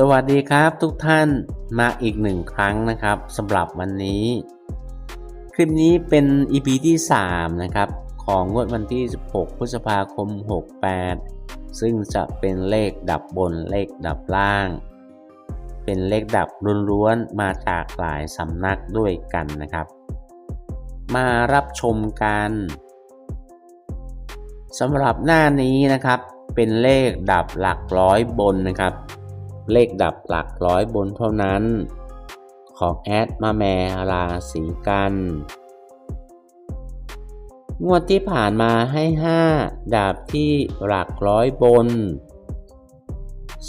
สวัสดีครับทุกท่านมาอีกหนึ่งครั้งนะครับสำหรับวันนี้ คลิปนี้เป็น EP ที่ 3 นะครับ ของงวดวันที่ 16 พฤษภาคม 68 ซึ่งจะเป็นเลขดับบนเลขดับล่าง เป็นเลขดับล้วนๆมาจากหลายสำนักด้วยกันนะครับ มารับชมกันสำหรับหน้านี้นะครับเป็นเลขดับหลักร้อยบนนะครับ เลขดับหลักร้อยบนเท่านั้น ของแอดมาแมราศีกัน งวดที่ผ่านมาให้ 5ดาบที่หลักร้อยบน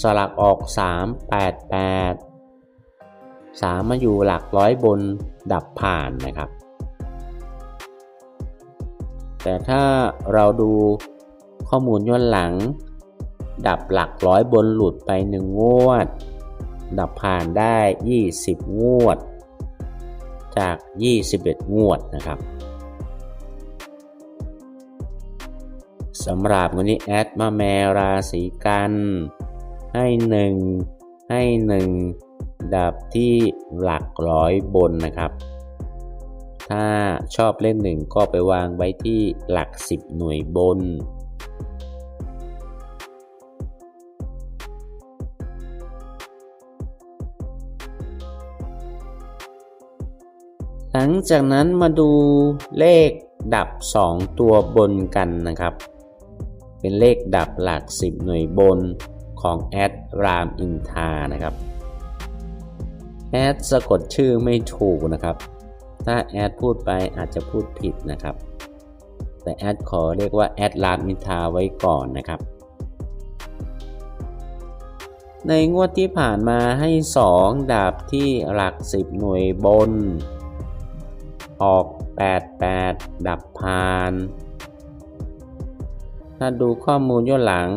สลักออก 3 8 8 3 มาอยู่หลักร้อยบนดับผ่านนะครับ แต่ถ้าเราดูข้อมูลย้อนหลัง ดับหลักร้อยบนหลุดไปหนึ่งงวด ดับผ่านได้ 20 งวด จาก 21 งวดนะครับสำหรับวันนี้แอดมาแมราศีกัน ให้หนึ่งให้หนึ่งดับที่หลักร้อยบนนะครับ ถ้าชอบเล่นหนึ่งก็ไปวางไว้ที่หลัก 10 หน่วยบน งจากนั้นมาดูเลขดับ 2 ตัวบนกันนะครับ เป็นเลขดับหลัก 10 หน่วยบนของแอดรามอินทานะครับแอดสะกดชื่อไม่ถูกนะครับ ถ้าแอดพูดไปอาจจะพูดผิดนะครับ แต่แอดขอเรียกว่าแอดรามอินทาไว้ก่อนนะครับ ในงวดที่ผ่านมาให้ 2ดาบที่หลัก 10 หน่วยบน ออก 88 ดับพาน ถ้าดูข้อมูลย้อนหลัง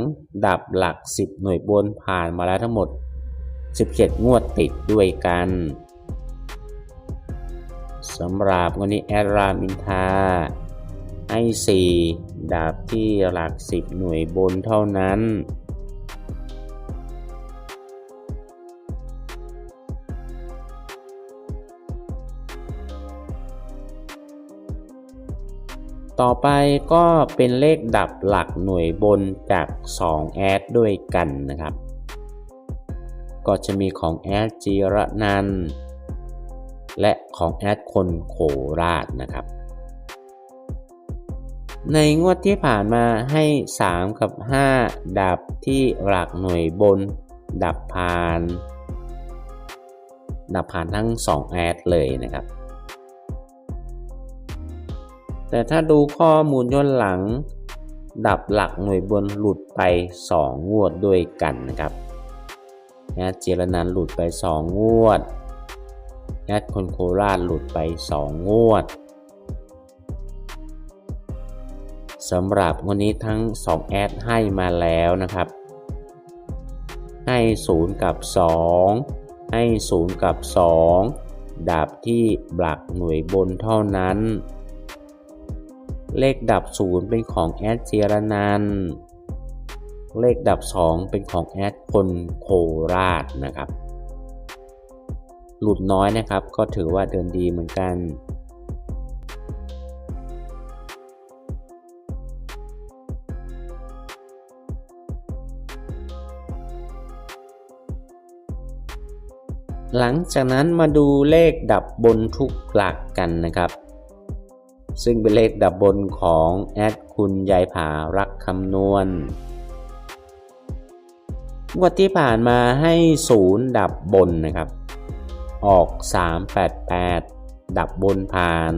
ดับหลัก 10 หน่วยบนผ่านมาแล้วทั้งหมด 17 งวดติดด้วยกันสำหรับวันนี้แอดรามินทาให้4ดาบที่หลัก 10 หน่วยบนเท่านั้น ต่อไปก็เป็นเลขดับหลักหน่วยบนจาก 2 แอดด้วยกันนะครับ ก็จะมีของแอดจีระนันและของแอดคนโคราชนะครับ ในงวดที่ผ่านมาให้ 3 กับ 5 ดับที่หลักหน่วยบน ดับผ่าน ดับผ่านทั้ง 2 แอดเลยนะครับ แต่ถ้าดูข้อมูลย้อนหลัง ดับหลักหน่วยบนหลุดไป 2 งวดด้วยกันนะครับแอดเจรนันหลุดไป 2 งวดแอดคนโคราชหลุดไป 2 งวดสำหรับวันนี้ทั้ง 2 แอดให้มาแล้วนะครับ ให้ 0 กับ 2 ให้ 0 กับ 2 ดับที่หลักหน่วยบนเท่านั้น เลขดับ 0 เป็นของแอดเจรนันเลขดับ 2 เป็นของแอดคนโคราชนะครับ หลุดน้อยนะครับก็ถือว่าเดินดีเหมือนกันหลังจากนั้นมาดูเลขดับบนทุกหลักกันนะครับ ซึ่งเป็นเลขดับบนของแอดคุณยายผารักคำนวณงวดที่ผ่านมาให้ศูนย์ดับบนนะครับ ออก 388 ดับบนผ่าน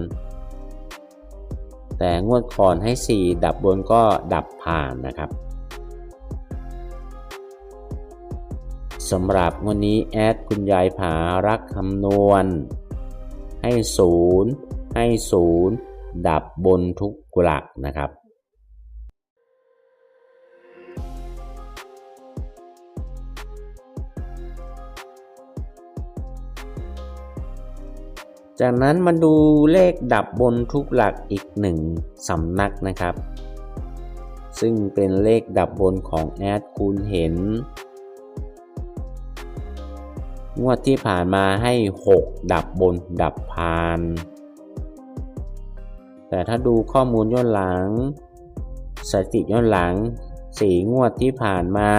แต่งวดก่อนให้ 4 ดับบนก็ดับผ่านนะครับสำหรับวันนี้แอดคุณยายผารักคำนวณ ให้0ให้0 ดับบนทุกหลักนะครับ จากนั้นมาดูเลขดับบนทุกหลักอีกหนึ่งสำนักนะครับ ซึ่งเป็นเลขดับบนของแอดคูณเห็นงวดที่ผ่านมาให้ 6 ดับบนดับพาน แต่ถ้าดูข้อมูลย้อนหลัง สถิติย้อนหลังสี่งวดที่ผ่านมา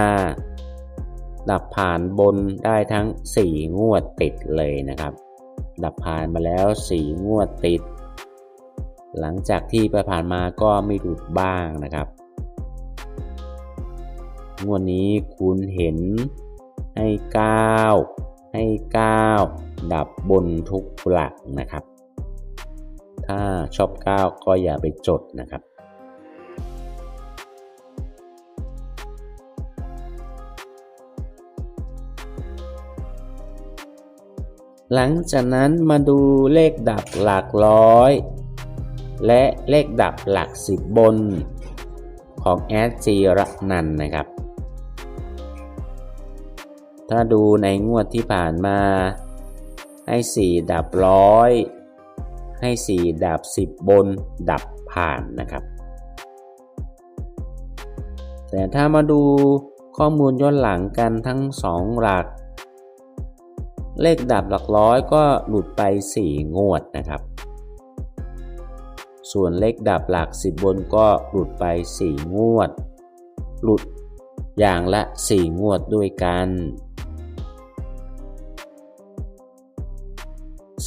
ดับผ่านบนได้ทั้ง 4 งวดติดเลยนะครับ ดับผ่านมาแล้ว 4 งวดติด หลังจากที่ไปผ่านมาก็ไม่หลุดบ้างนะครับ งวดนี้คุณเห็นให้ 9 ให้ 9 ดับบนทุกหลักนะครับ ถ้าชอบ 9 ก็อย่าไปจดนะครับหลังจากนั้นมาดูเลขดับหลักร้อย และเลขดับหลักสิบบนของแอดจีระนันนะครับ ถ้าดูในงวดที่ผ่านมาให้ 4 ดับร้อย ให้ 4ดับ10 บนดับผ่านนะครับแต่ถ้ามาดูข้อมูลย้อนหลังกันทั้ง 2 หลัก เลขดับหลักร้อยก็หลุดไป 4 งวดนะครับ ส่วนเลขดับหลัก 10 บนก็หลุดไป 4 งวด หลุดอย่างละ 4 งวดด้วยกัน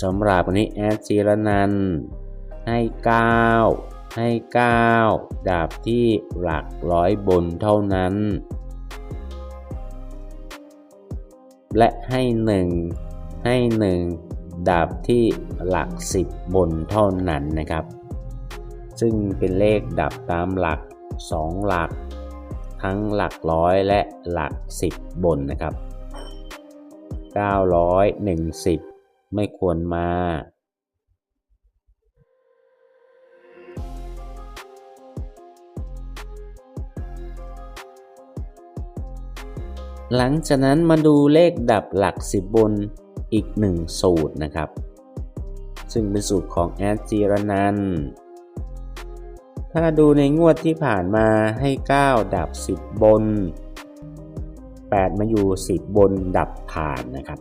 สำหรับวันนี้แอดจีรนันให้ 9 ให้ 9 ดาบที่หลักร้อยบนเท่านั้น และให้ 1 ให้ 1 ดาบที่หลัก 10 บนเท่านั้นนะครับ ซึ่งเป็นเลขดับตามหลัก 2 หลัก ทั้งหลักร้อยและหลัก 10 บนนะครับ910 ไม่ควรมา หลังจากนั้นมาดูเลขดับหลักสิบบนอีกหนึ่งสูตรนะครับ ซึ่งเป็นสูตรของแอดจีรนันถ้าดูในงวดที่ผ่านมาให้ 9 ดับ 10 บน 8 มาอยู่ 10 บนดับผ่านนะครับ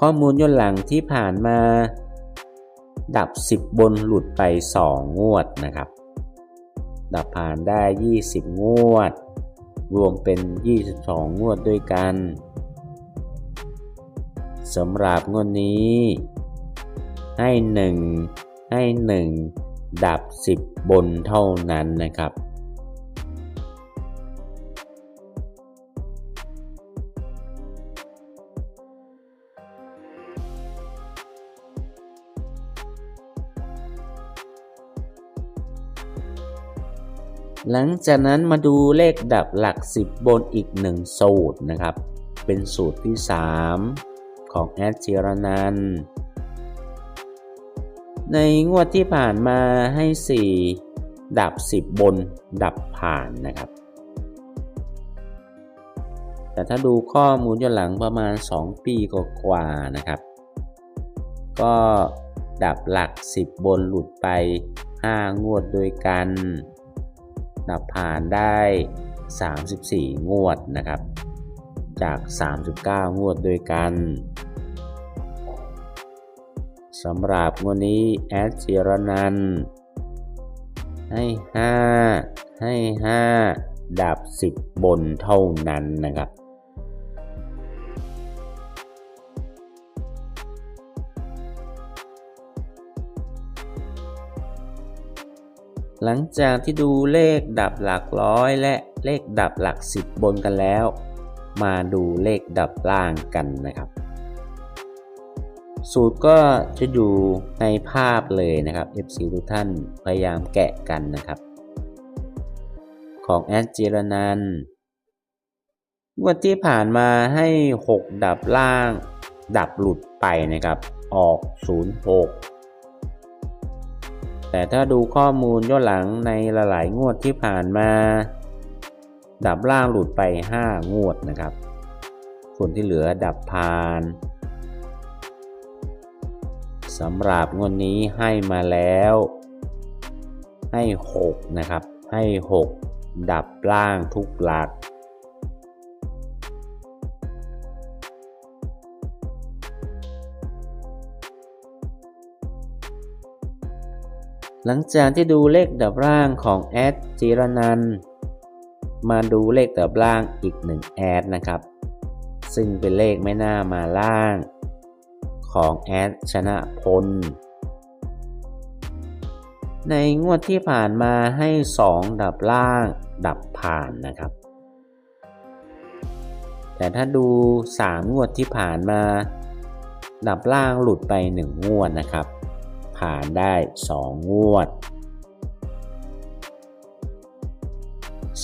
ข้อมูลย้อนหลังที่ผ่านมา ดับ 10 บนหลุดไป 2 งวดนะครับ ดับผ่านได้ 20 งวด รวมเป็น 22 งวดด้วยกันสำหรับงวดนี้ ให้ 1 ให้ 1 ดับ 10 บนเท่านั้นนะครับ หลังจากนั้นมาดูเลขดับหลัก 10 บนอีกหนึ่งสูตรนะครับ เป็นสูตรที่ 3 ของแอดเจรนันในงวดที่ผ่านมาให้ 4 ดับ 10 บนดับผ่านนะครับ แต่ถ้าดูข้อมูลย้อนหลังประมาณ 2 ปีกว่าๆนะครับ ก็ดับหลัก 10 บนหลุดไป 5 งวดด้วยกัน นับผ่านได้ 34 งวดนะครับ จาก 39 งวดด้วยกันสำหรับงวดนี้แอดจิรนันให้ 5 ให้ 5 ดับ 10 บนเท่านั้นนะครับ หลังจากที่ดูเลขดับหลักร้อยและเลขดับหลักสิบบนกันแล้ว มาดูเลขดับล่างกันนะครับ สูตรก็จะอยู่ในภาพเลยนะครับ FC ทุกท่านพยายามแกะกันนะครับ ของแอดจิรนันวันที่ผ่านมาให้ 6 ดับล่าง ดับหลุดไปนะครับ ออก 06 แต่ถ้าดูข้อมูลย้อนหลังในหลายๆงวดที่ผ่านมา ดับล่างหลุดไป 5 งวดนะครับ ส่วนที่เหลือดับพานสำหรับงวดนี้ให้มาแล้ว ให้ 6 นะครับ ให้ 6 ดับล่างทุกหลัก หลังจากที่ดูเลขดับล่างของแอดจิรนันมาดูเลขดับล่างอีกหนึ่งแอดนะครับ ซึ่งเป็นเลขไม่น่ามาล่างของแอดชนะพล ในงวดที่ผ่านมาให้ 2 ดับล่างดับผ่านนะครับ แต่ถ้าดู 3 งวดที่ผ่านมา ดับล่างหลุดไป 1 งวดนะครับ ผ่านได้ 2 งวด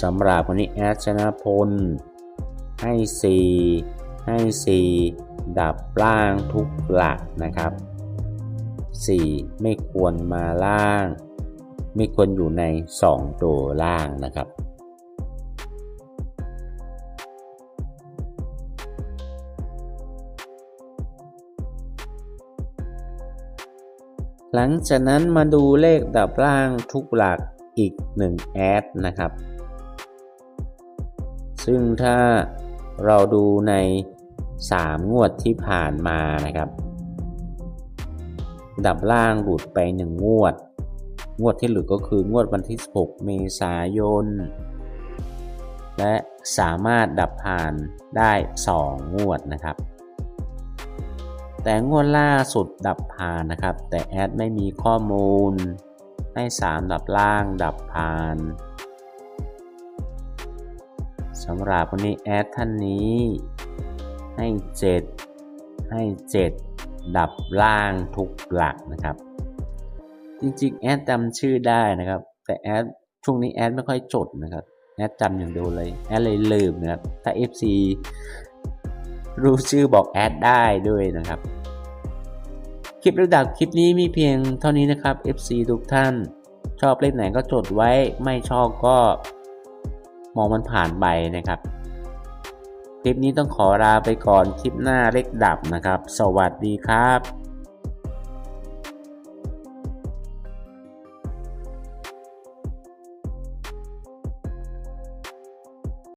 สำหรับวันนี้แอดชนะพล ให้ 4 ให้ 4 ดับล่างทุกหลักนะครับ 4 ไม่ควรมาล่าง ไม่ควรอยู่ใน 2 ตัวล่างนะครับ หลังจากนั้นมาดูเลขดับล่างทุกหลักอีก1แอดนะครับ ซึ่งถ้าเราดูใน 3 งวดที่ผ่านมานะครับ ดับล่างหลุดไป 1 งวด งวดที่หลุดก็คืองวดวันที่ 16 เมษายน และสามารถดับผ่านได้ 2 งวดนะครับ แต่งวดล่าสุดดับผ่านนะครับ แต่แอดไม่มีข้อมูล ให้ 3 ดับล่างดับผ่านสำหรับวันนี้แอดท่านนี้ ให้ 7 ให้ 7 ดับล่างทุกหลักนะครับ จริงๆ แอดจำชื่อได้นะครับ แต่แอดช่วงนี้แอดไม่ค่อยจดนะครับแอดจำอย่างเดียวเลยแอดเลยลืมนะครับถ้า FC รู้ชื่อบอกแอดได้ด้วยนะครับ คลิประดับคลิปนี้มีเพียงเท่านี้นะครับ FC ทุกท่าน ชอบเลขไหนก็จดไว้ไม่ชอบก็มองมันผ่านไปนะครับ คลิปนี้ต้องขอลาไปก่อนคลิปหน้าเลขดับนะครับ สวัสดีครับ